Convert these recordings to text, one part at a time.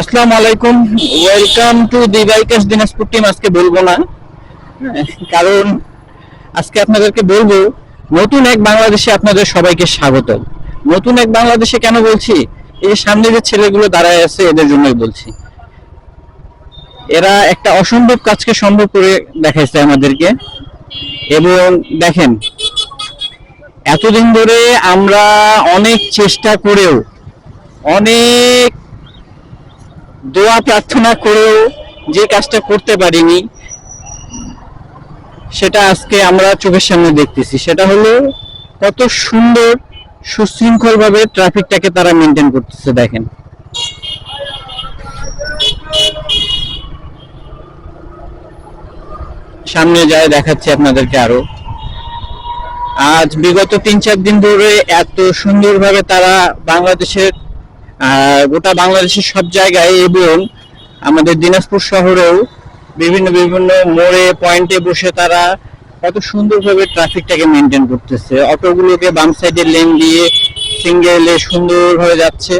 আসসালামু আলাইকুম। Welcome to the bikers Dinajpur team আজকে বলব না। কারণ আজকে আপনাদেরকে বলব, নতুন এক বাংলাদেশে আপনাদের সবাইকে স্বাগত। নতুন এক বাংলাদেশে কেন বলছি? এই সামনে যে ছেলেগুলো দাঁড়ায় আছে, এদের জন্যই বলছি। এরা একটা অসম্ভব কাজকে সম্ভব করে দেখাইছে আমাদেরকে। এবং দেখেন, এতদিন ধরে আমরা অনেক চেষ্টা করেও, অনেক দোয়া প্রার্থনা করেও যে কাজটা করতে পারিনি, সেটা আজকে আমরা চোখের সামনে দেখতেছি। সেটা হলো কত সুন্দর সুশৃঙ্খল ভাবে ট্রাফিকটাকে তারা মেনটেন করতেছে, দেখেন। সামনে যায়, দেখাচ্ছি আপনাদেরকে আরও। আজ বিগত তিন চার দিন ধরে এত সুন্দরভাবে তারা বাংলাদেশের গোটা বাংলাদেশের সব জায়গায় এবং আমাদের দিনাজপুর শহরেও বিভিন্ন বিভিন্ন মোড়ে, পয়েন্টে বসে তারা কত সুন্দরভাবে ট্রাফিকটাকে মেনটেন করতেছে। অটোগুলোকে বাম সাইডের লেন দিয়ে সিঙ্গেলে সুন্দরভাবে যাচ্ছে।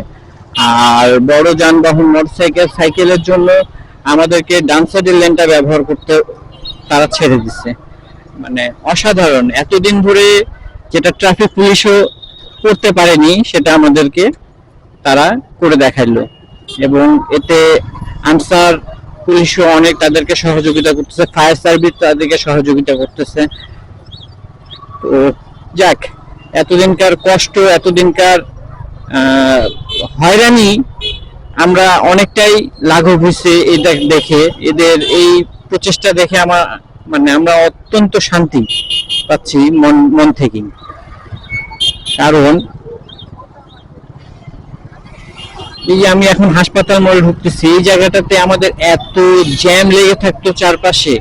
আর বড় যানবাহন, মোটরসাইকেল, সাইকেলের জন্য আমাদেরকে ডান সাইডের লেনটা ব্যবহার করতে তারা ছেড়ে দিচ্ছে মানে অসাধারণ। এতদিন ধরে যেটা ট্রাফিক পুলিশও করতে পারেনি, সেটা আমাদেরকে তারা করে দেখাইলো। এবং এতে আনসার পুলিশও অনেক তাদেরকে সহযোগিতা করতেছে ফায়ার সার্ভিস তাদেরকে সহযোগিতা করতেছে। তো যাক, এতদিনকার কষ্ট, এতদিনকার হয়রানি আমরা অনেকটাই লাঘব হয়েছে এটা দেখে। এদের এই প্রচেষ্টা দেখে আমার মানে আমরা অত্যন্ত শান্তি পাচ্ছি মন মন থেকে। কারণ, এই যে আমি এখন হাসপাতাল মোড়ে ঢুকতেছি, এই জায়গাটাতে আমাদের এত জ্যাম লেগে থাকতো চারপাশে,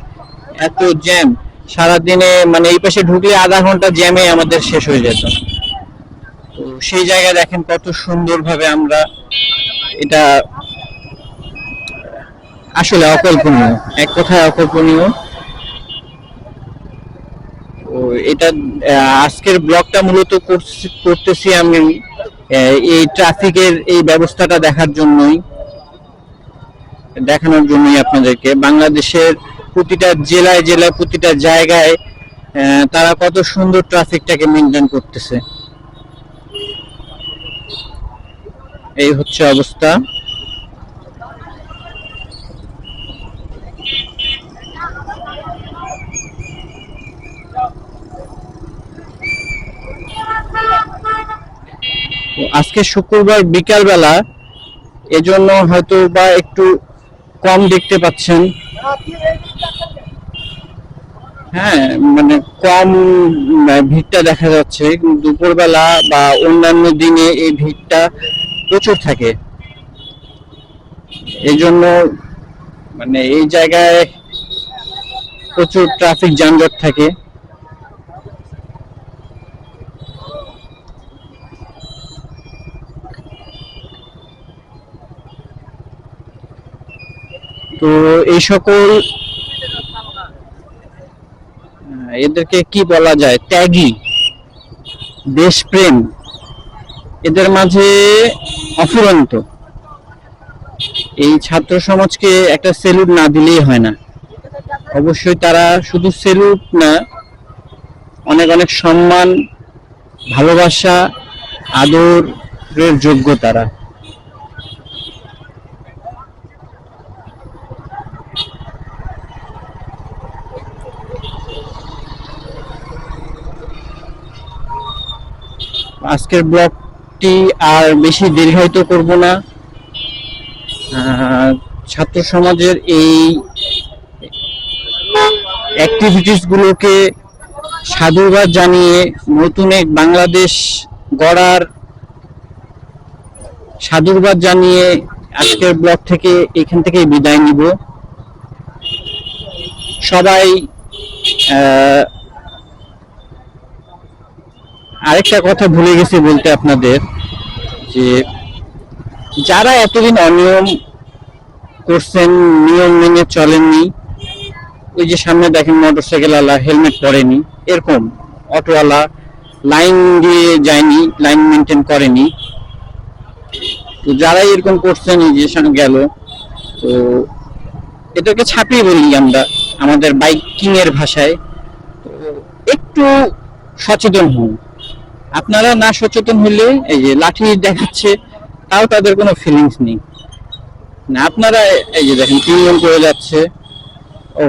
এত জ্যাম। সারাদিনে মানে এই পাশে ঢুকলে আধা ঘণ্টা জ্যামে আমাদের শেষ হয়ে যেত। তো সেই জায়গায় দেখেন কত সুন্দরভাবে আমরা এটা আসলে অকল্পনীয়, এক কথায় অকল্পনীয়। তো এটা আজকের ব্লগটা মূলত করতেছি আমি এই ট্রাফিকের এই ব্যবস্থাটা দেখার জন্যই, দেখানোর জন্যই আপনাদেরকে। বাংলাদেশের প্রতিটা জেলায় জেলায়, প্রতিটা জায়গায় তারা কত সুন্দর ট্রাফিকটাকে মেনটেন করতেছে। এই হচ্ছে অবস্থা তো আজকে শুক্রবার বিকালবেলা এজন্য হয়তো বা একটু কম দেখতে পাচ্ছেন। হ্যাঁ মানে কম ভিড়টা দেখা যাচ্ছে দুপুরবেলা বা অন্যান্য দিনে এই ভিড়টা প্রচুর থাকে। এই জন্য মানে এই জায়গায় প্রচুর ট্রাফিক যানজট থাকে। এই সকল এদেরকে কি বলা যায়? ত্যাগী, দেশপ্রেম, এদের মাঝে অফুরন্ত। এই ছাত্র সমাজকে একটা সেলুট না দিলেই হয় না। অবশ্যই তারা শুধু সেলুট না, অনেক অনেক সম্মান, ভালোবাসা, আদরের যোগ্য তারা। আজকের ব্লগটি আর বেশি দীর্ঘায়িত করব না। ছাত্র সমাজের এই অ্যাক্টিভিটিস গুলোকে সাধুবাদ জানিয়ে নতুন এক বাংলাদেশ গড়ার সাধুবাদ জানিয়ে আজকের ব্লগ থেকে এখান থেকে বিদায় নিব। সবাই আরেকটা কথা ভুলে গেছি বলতে আপনাদের যে যারা এতদিন অনিয়ম করছেন, নিয়ম মেনে চলেননি, ওই যে সামনে দেখেন মোটরসাইকেল আলা হেলমেট পরেনি, এরকম অটোওয়ালা লাইন দিয়ে যায়নি লাইন মেনটেন করেনি। তো যারা এরকম করছেন, এই যে গেল, তো এটাকে ছাপিয়ে বলি আমরা আমাদের বাইকিং এর ভাষায়। একটু সচেতন হন। আপনারা না সচেতন হলে এই যে লাঠি দেখাচ্ছে, তাও তাদের কোনো ফিলিংস নেই। না, আপনারা এই যে দেখেন, তিনজন করে যাচ্ছে। ও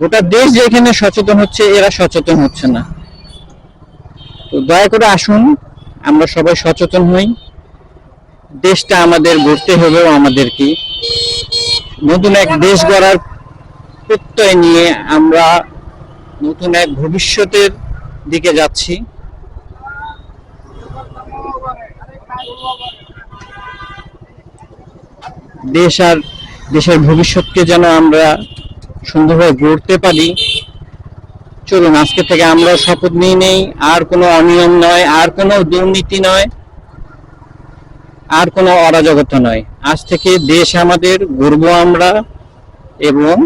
গোটা দেশ যেখানে সচেতন হচ্ছে, এরা সচেতন হচ্ছে না। তো দয়া করে আসুন, আমরা সবাই সচেতন হই। দেশটা আমাদের গড়তে হবে আমাদেরকে। নতুন এক দেশ গড়ার প্রত্যয় নিয়ে আমরা নতুন এক ভবিষ্যতের দিকে যাচ্ছি। দেশ আর দেশের ভবিষ্যৎকে যেন আমরা সুন্দরভাবে গড়তে পারি। চলুন, আজকে থেকে আমরা শপথ নিয়ে নেই। আর কোনো অনিয়ম নয়, আর কোনো দুর্নীতি নয়, আর কোনো অরাজকতা নয়। আজ থেকে দেশ আমাদের গর্ব আমরা এবং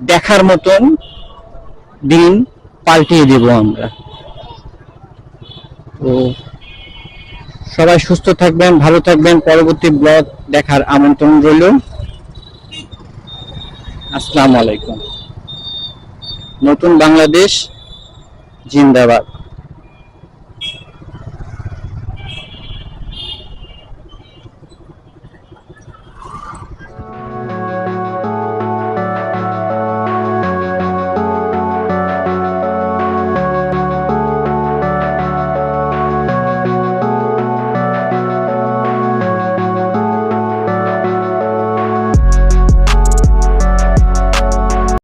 দেখার মতন দিন পাল্টিয়ে দেব আমরা। তো সবাই সুস্থ থাকবেন, ভালো থাকবেন। পরবর্তী ব্লগ দেখার আমন্ত্রণ রইল। আসসালামু আলাইকুম। নতুন বাংলাদেশ, জিন্দাবাদ।